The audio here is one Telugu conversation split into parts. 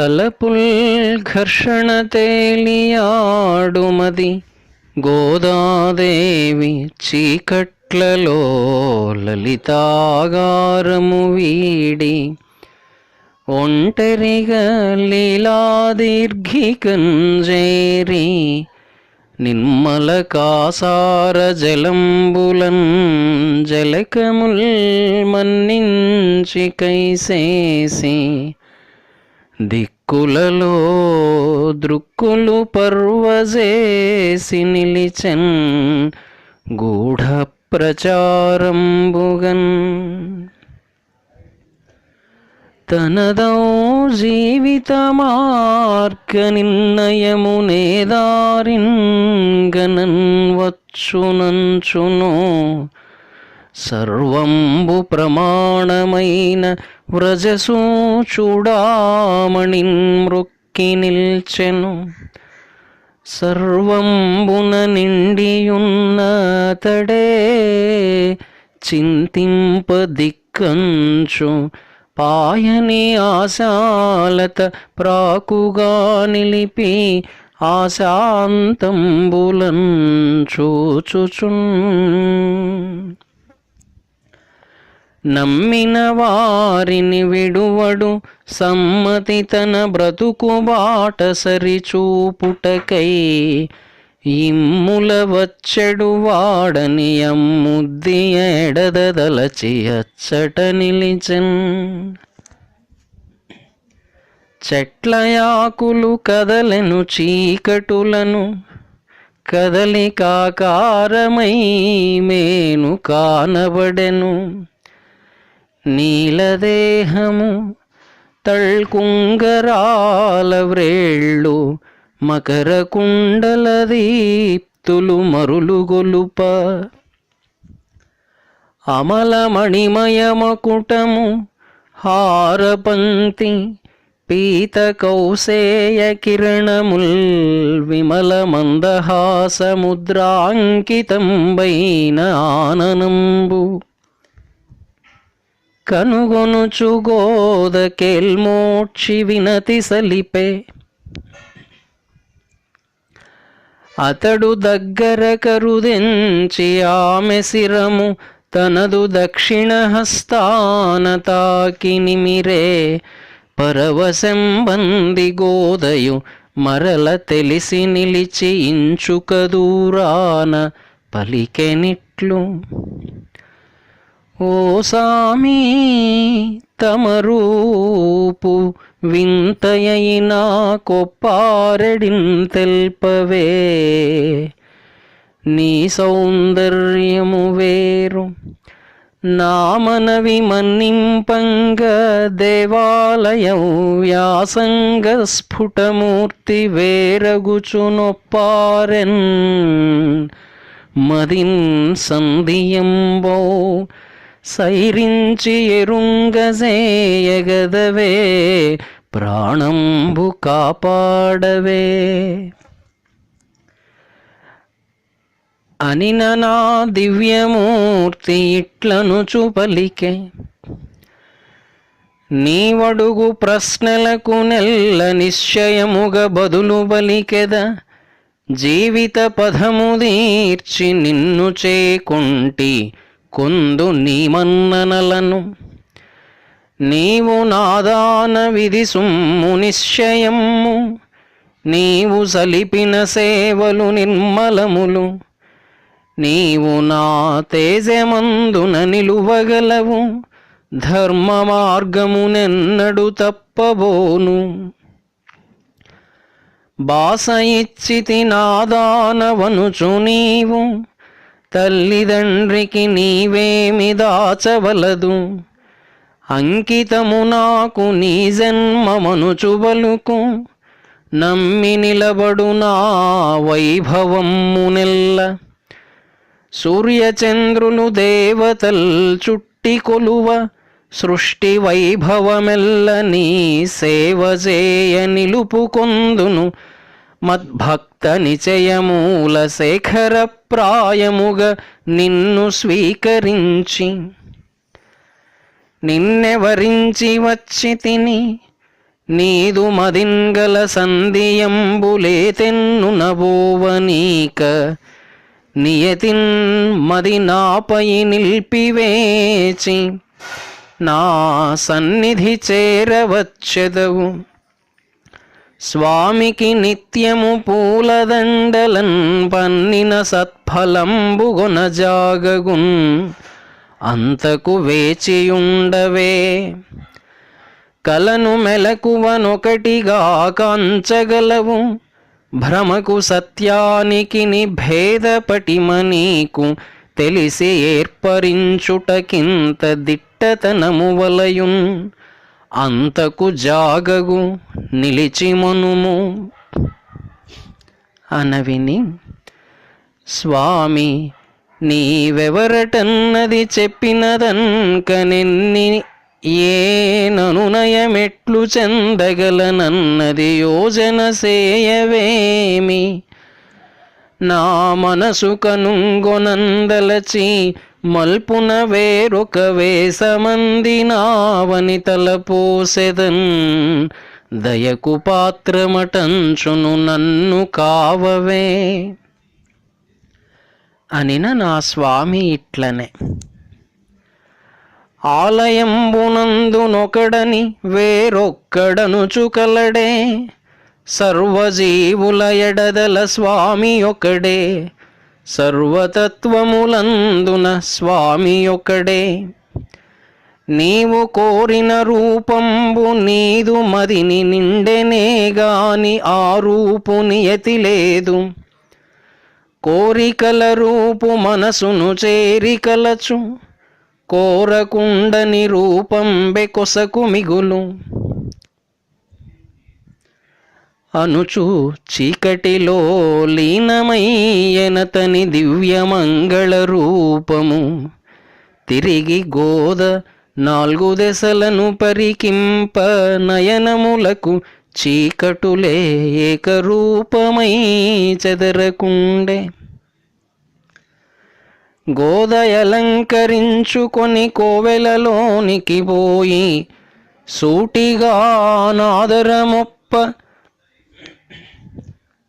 తలపుల్ ఘర్షణ తేలియాడుమది గోదాదేవి చీకట్లలో లలితాగారము వీడి ఒంటరిగా లీలాదీర్ఘికంజేరి. నిర్మల కాసార జలంబులన్ జలకముల్ మన్నించి కైసేసి. దిక్కులలో దృక్కులు పర్వజేసి నిలిచన్ గూఢ ప్రచారంబుగన్ తనదౌ జీవిత మార్గ నిర్ణయము వచ్చునంచును. సర్వంబు ప్రమాణమైన వ్రజసు చూడామణిన్ మృక్కి నిల్చెను సర్వంబున నిండియున్నతడే చింతింప దిక్కంచు పాయని ఆశాలత ప్రాకుగా నిలిపి ఆశాంతంబులన్ చూచుచున్. నమ్మిన వారిని విడువడు సమ్మతి తన బ్రతుకు బాట సరిచూపుటకై. ఇమ్ముల వచ్చెడు వాడని అమ్ముద్ది ఎడదలచి అచ్చట నిలిచెన్. చెట్లయాకులు కదలను చీకటులను కదలికాకారమై మేను కానబడెను. నీలదేహము తల్కుంగరాల వ్రేళ్ళు మకర కుండల దీప్తులు మరులు గొలుప అమలమణిమయమకుటము హారపంక్తి పీత కౌసేయ కిరణముల్ విమల మందహాసముద్రాంకితంబైన ఆననంబు. కనుగొనుచు గోదకెల్మోక్షి వినతి సలిపే. అతడు దగ్గర కరుదెంచి ఆమె శిరము తనదు దక్షిణ హస్తాన తాకి నిమిరే పరవశంబంది గోదయు మరల తెలిసి నిలిచి ఇంచుక దూరాన పలికెనిట్లు. ఓ సామి తమరూపు వింతయైనా కొప్పారెడిన్ తెల్పవే. నీ సౌందర్యము వేరు నా మనవి మన్నింపంగ దేవాలయం వ్యాసంగ స్ఫుటమూర్తి వేరగుచునొప్పారెన్ మదిన్ సంధియంబో సైరించి ఎరుంగజేయగదవే ప్రాణంబు కాపాడవే. అనిన నా దివ్యమూర్తి ఇట్లను చూపలికే నీవడుగు ప్రశ్నలకు నెల్ల నిశ్చయముగ బదులు బలికెద జీవిత పదము తీర్చి నిన్ను చేకుంటి కొందు నీ మన్ననలను. నీవు నాదాన విధి సుమ్ము నిశ్చయము. నీవు సలిపిన సేవలు నిర్మలములు. నీవు నా తేజమందున నిలువగలవు. ధర్మ మార్గమునెన్నడు తప్పబోను. బాస ఇచ్చితి నాదానవనుచు నీవు. తల్లిదండ్రికి నీవేమి దాచవలదు. అంకితము నాకు నీ జన్మమను చుబలుకు నమ్మి నిలబడు నా వైభవమ్మునెల్ల సూర్యచంద్రులు దేవతల్ చుట్టి కొలువ. సృష్టి వైభవమెల్ల నీ సేవ చేయ నిలుపుకొందును. మద్భక్త నిచయమూల శేఖర ప్రాయముగా నిన్ను స్వీకరించి నిన్నెవరించి వచ్చి తిని నీదు మదింగల సంధియంబులే తెన్ను నబోవనీక నియతిన్ మది నాపై నిల్పివేచి నా సన్నిధి చేరవచ్చెదవు. స్వామికి నిత్యము పూలదండలన్ పన్నిన సత్ఫలంబుగొన జాగగున్. అంతకు వేచియుండవే. కలను మెలకువనొకటిగా కాంచగలవు. భ్రమకు సత్యానికి భేదపటిమనీకు తెలిసి ఏర్పరించుటకింత దిట్టతనము వలయున్. అంతకు జాగగు నిలిచిమనుము. అనవిని స్వామి నీవెవరటన్నది చెప్పినదన్కనెన్ని ఏననునయమెట్లు చెందగలనన్నది యోజన సేయవేమి? నా మనసు కనుంగొనందలచి మల్పున వేరొక వేసమందినావని తలపోసెదన్. దయకు పాత్రమటంచును నన్ను కావవే. అనిన నా స్వామి ఇట్లనే. ఆలయంబునందునొకడని వేరొక్కడనుచుకలడే సర్వజీవుల ఎడదల స్వామి ఒకడే. సర్వతత్వములందున స్వామి ఒకడే నీవు కోరిన రూపంబు నీదు మదిని నిండెనే గాని ఆ రూపు నియతి లేదు. కోరికల రూపు మనసును చేరికలచు కోరకుండని రూపంబె కొసకు మిగులు. అనుచు చీకటిలో లీనమయ్యనతని దివ్యమంగళ రూపము. తిరిగి గోద నాలుగు దశలను పరికింప నయనములకు చీకటులే ఏకరూపమై చెదరకుండే. గోదయలంకరించుకొని కోవెలలోనికి పోయి సూటిగా నాదరమొప్ప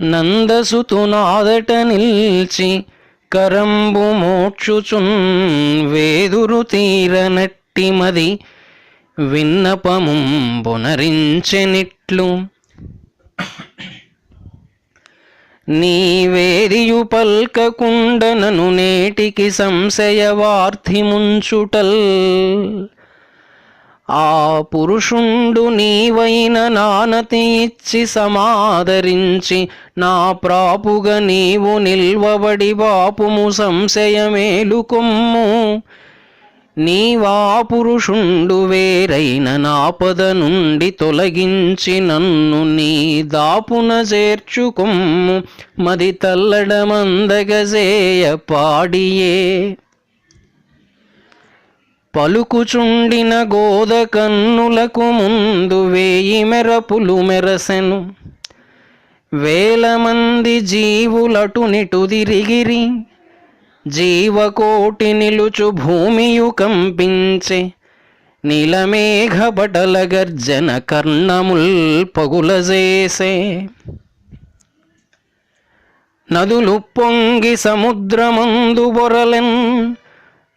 నందసుతునాదట నిల్చి కరంబు మోక్షుచున్ వేదురు తీరనట్టి విన్నపము పునరించెనిట్లు నీవేదియు పల్కకుండనను నేటికి సంశయవార్థి ముంచుటల్ ఆ పురుషుండు నీవైన నానతి ఇచ్చి సమాదరించి నా ప్రాపుగ నీవు నిల్వబడి బాపుము సంశయమేలుకొమ్ము నీవా పురుషుండు వేరైన నాపద నుండి తొలగించి నన్ను నీ దాపున చేర్చుకొమ్ము. మది తల్లడమందగజేయ పాడియే. పలుకుచుండిన గోద కన్నులకు ముందు వేయి మెరపులు మెరసెను. వేల మంది జీవులటు నిటు తిరిగిరి జీవకోటి నిలుచు భూమియు కంపించే. నీలమేఘబటల గర్జన కర్ణముల్ పగులజేసే. నదులు పొంగి సముద్రమందు బొరలెన్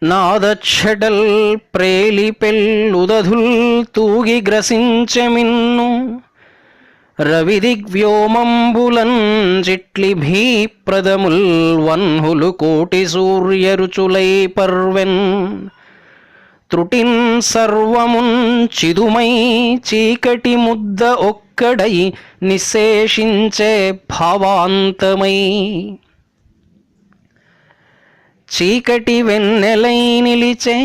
నాదచ్చడల్ ప్రేలి పెళ్ళుదధుల్ తూగి గ్రసించెమిన్ను రవిదిగ్వ్యోమంబులన్ చిట్లి భీప్రదముల్ వన్హులు కోటి సూర్యరుచులై పర్వెన్. త్రుటిన్ సర్వమున్ చిదుమై చీకటి ముద్ద ఒక్కడై నిశేషించే భావాంతమై. చీకటి వెన్నెలై నిలిచే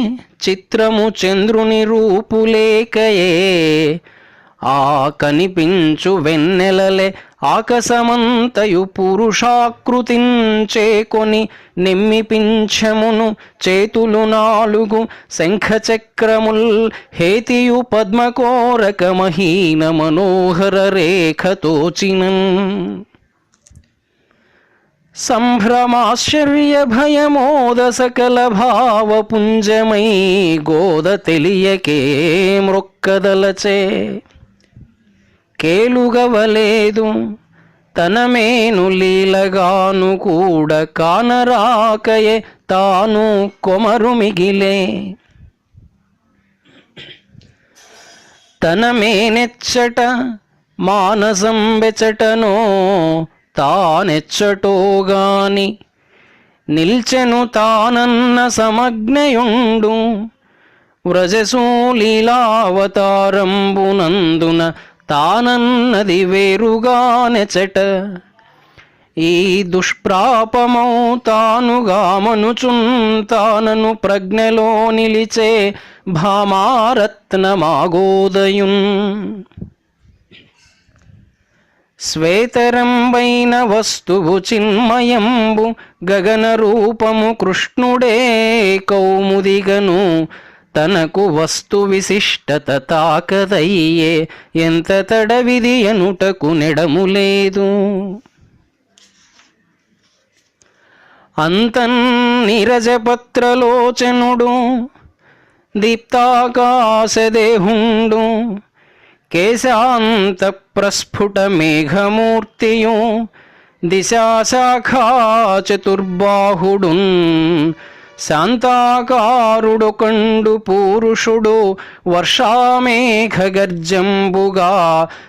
చిత్రము చంద్రుని రూపులేకయే ఆ కనిపించు వెన్నెలలే ఆకసమంతయు పురుషాకృతించేకొని నిమ్మిపించమును చేతులు నాలుగు శంఖచక్రముల్ హేతియు పద్మకోరక మహీన మనోహర రేఖతోచినన్ సంభ్రమాశ్చర్య భయమోద సకల భావపుంజమై గోద తెలియకే మృక్కదలచే. కేలుగవలేదు తనమేను లీలగాను ಕೂಡ కానరాకయే తాను కొమరు మిగిలే. తనమేనెచ్చట మానసం బెచటనో తానెచ్చటోగాని నిల్చెను తానన్న సమగ్నయుండు వ్రజసూలీలావతారంబునందున తానన్నది వేరుగానెచట. ఈ దుష్ప్రాపమౌ తానుగామనుచుంతానను ప్రజ్ఞలో నిలిచే భామారత్నమాగోదయున్. శ్వేతరంబైన వస్తువు చిన్మయంబు గగన రూపము కృష్ణుడే కౌముదిగను. తనకు వస్తు విశిష్టత తాకదయ్యే ఎంత తడవిది అనుటకు నెడము లేదు అంతన్ నీరజపత్రలోచనుడు దీప్తాకాశదేహుండు. కేశాంత ప్రస్ఫుట మేఘమూర్తియు దిశాశాఖా శాంతాకారుడు కండు పూరుషుడు వర్షామేఘ గర్జంబుగా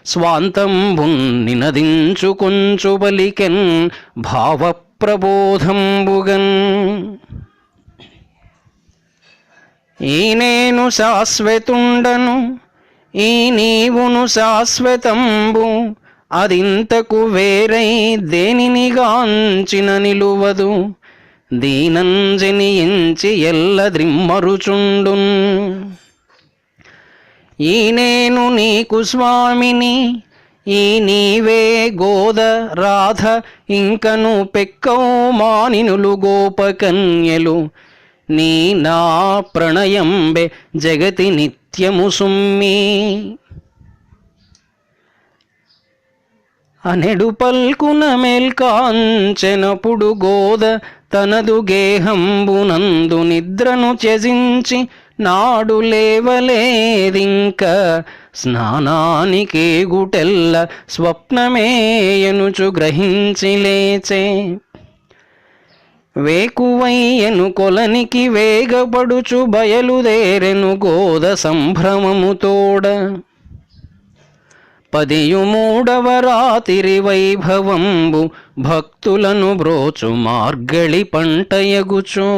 స్వాంతంబున్ నినదించుకొంచు బలికెన్ భావప్రబోధంబుగన్. ఈ నేను శాశ్వతుండను ఈ నీవును శాశ్వతంబు అదింతకు వేరై దేనినిగాంచిన నిలువదు. దీనంజనియించి ఎల్ల ద్రిమ్మరుచుండున్ ఈ నేను నీకు స్వామిని ఈ నీవే గోద రాధ ఇంకను పెక్కౌ మానినులు గోపకన్యలు. నీ నా ప్రణయంబె జగతి నిత్యము సుమ్మి. అనెడు పల్కున మేల్కాంచెనపుడు గోద తనదు గేహంబునందు నిద్రను త్యజించి నాడు లేవలేదింక స్నానానికి గుటెల్ల స్వప్నమేయనుచు గ్రహించి లేచే. వేకువయ్యను కొలనికి వేగపడుచు బయలుదేరెను గోద సంభ్రమముతోడ పదియు మూడవ రాతిరి వైభవంబు భక్తులను బ్రోచు మార్గళి పంటయగుచు